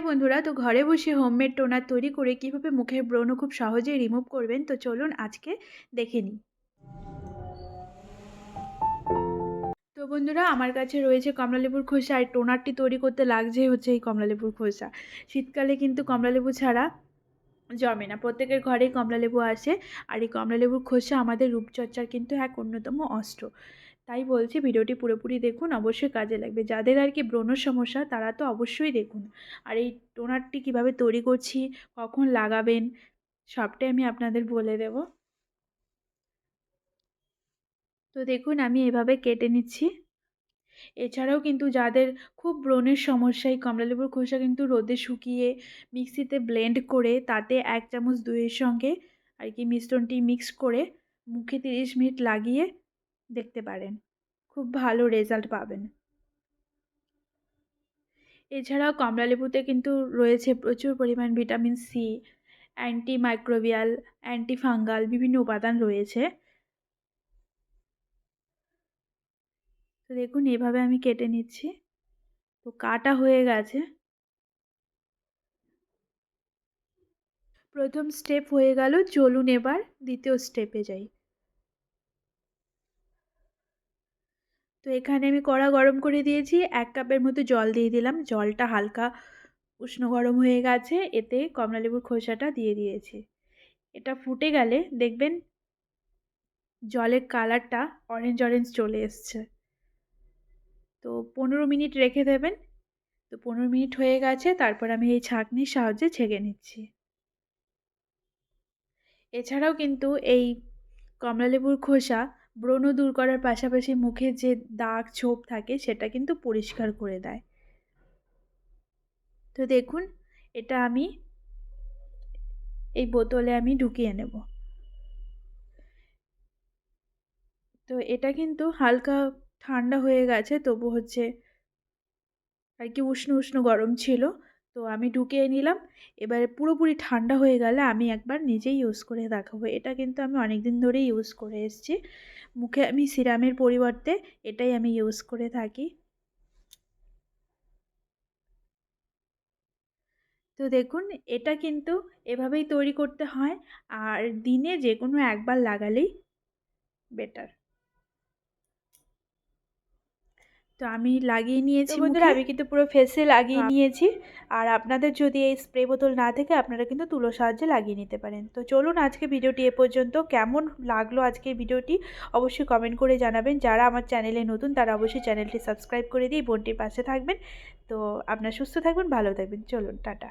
High বন্ধুরা, তো ঘরে বসে হোমমেড টোনার তৈরি করে কীভাবে মুখের ব্রণ খুব সহজেই রিমুভ করবেন, তো চলুন আজকে দেখে নিই। তো বন্ধুরা, আমার কাছে রয়েছে কমলালেবুর খোসা, আর টোনারটি তৈরি করতে লাগছেই হচ্ছে এই কমলালেবুর খোসা। শীতকালে কিন্তু কমলালেবু ছাড়া জমে না। প্রত্যেকের ঘরেই কমলালেবু আসে, আর এই কমলালেবুর খোসা আমাদের রূপচর্চার কিন্তু এক অন্যতম অস্ত্র। তাই বলছি ভিডিওটি পুরোপুরি দেখুন, অবশ্যই কাজে লাগবে। যাদের আর কি ব্রণ সমস্যা, তারা তো অবশ্যই দেখুন। আর এই টোনারটি কীভাবে তৈরি করছি, কখন লাগাবেন, সবটাই আমি আপনাদের বলে দেব। তো দেখুন, আমি এভাবে কেটে নিচ্ছি। এছাড়াও কিন্তু যাদের খুব ব্রণের সমস্যা, এই কমলালেবুর খোসা কিন্তু রোদে শুকিয়ে মিক্সিতে ব্লেন্ড করে, তাতে এক চামচ দইয়ের সঙ্গে আর কি মিশ্রণটি মিক্স করে, মুখে তিরিশ মিনিট লাগিয়ে দেখতে পারেন। খুব ভালো রেজাল্ট পাবেন। এছাড়াও কমলালেবুতে কিন্তু রয়েছে প্রচুর পরিমাণ vitamin C anti microbial anti fungal বিভিন্ন উপাদান রয়েছে। তো দেখুন, এভাবে আমি কেটে নিচ্ছি। তো কাটা হয়ে গেছে। প্রথম স্টেপ হয়ে গেল, চলুন এবার দ্বিতীয় স্টেপে যাই। তো এখানে আমি কড়া গরম করে দিয়েছি, এক কাপের মতো জল দিয়ে দিলাম। জলটা হালকা উষ্ণ গরম হয়ে গেছে, এতে কমলালেবুর খোসাটা দিয়ে দিয়েছি। এটা ফুটে গেলে দেখবেন জলের কালারটা অরেঞ্জ অরেঞ্জ চলে এসছে। তো পনেরো মিনিট রেখে দেবেন। তো পনেরো মিনিট হয়ে গেছে, তারপর আমি এই ছাঁকনির সাহায্যে ছেঁকে নিচ্ছি। এছাড়াও কিন্তু এই কমলালেবুর খোসা ব্রণ দূর করার পাশাপাশি মুখের যে দাগ ছোপ থাকে, সেটা কিন্তু পরিষ্কার করে দেয়। তো দেখুন, এটা আমি এই বোতলে আমি ঢুকিয়ে নেব। তো এটা কিন্তু হালকা ঠান্ডা হয়ে গেছে, তবু হচ্ছে আর কি উষ্ণ উষ্ণ গরম ছিল। তো আমি ঢুকিয়ে নিলাম। এবারে পুরোপুরি ঠান্ডা হয়ে গেলে আমি একবার নিজেই ইউজ করে দেখাবো। এটা কিন্তু আমি অনেক দিন ধরেই ইউজ করে এসেছি। মুখে আমি সিরামের পরিবর্তে এটাই আমি ইউজ করে থাকি। তো দেখুন, এটা কিন্তু এভাবেই তৈরি করতে হয়। আর দিনে যে কোনো একবার লাগালেই বেটার তো আমি লাগিয়ে নিয়েছি বন্ধুরা আমি কিন্তু পুরো ফেসে লাগিয়ে নিয়েছি। আর আপনাদের যদি এই স্প্রে বোতল না থাকে আপনারা কিন্তু তুলো সাহায্যে লাগিয়ে নিতে পারেন। তো চলুন আজকে ভিডিওটি এ পর্যন্ত। কেমন লাগল আজকের ভিডিওটি? অবশ্যই কমেন্ট করে জানাবেন। যারা আমার চ্যানেলে নতুন তারা অবশ্যই চ্যানেলটি সাবস্ক্রাইব করে দিয়ে বোনটির পাশে থাকবেন। তো আপনার সুস্থ থাকবেন ভালো থাকবেন। চলুন টাটা।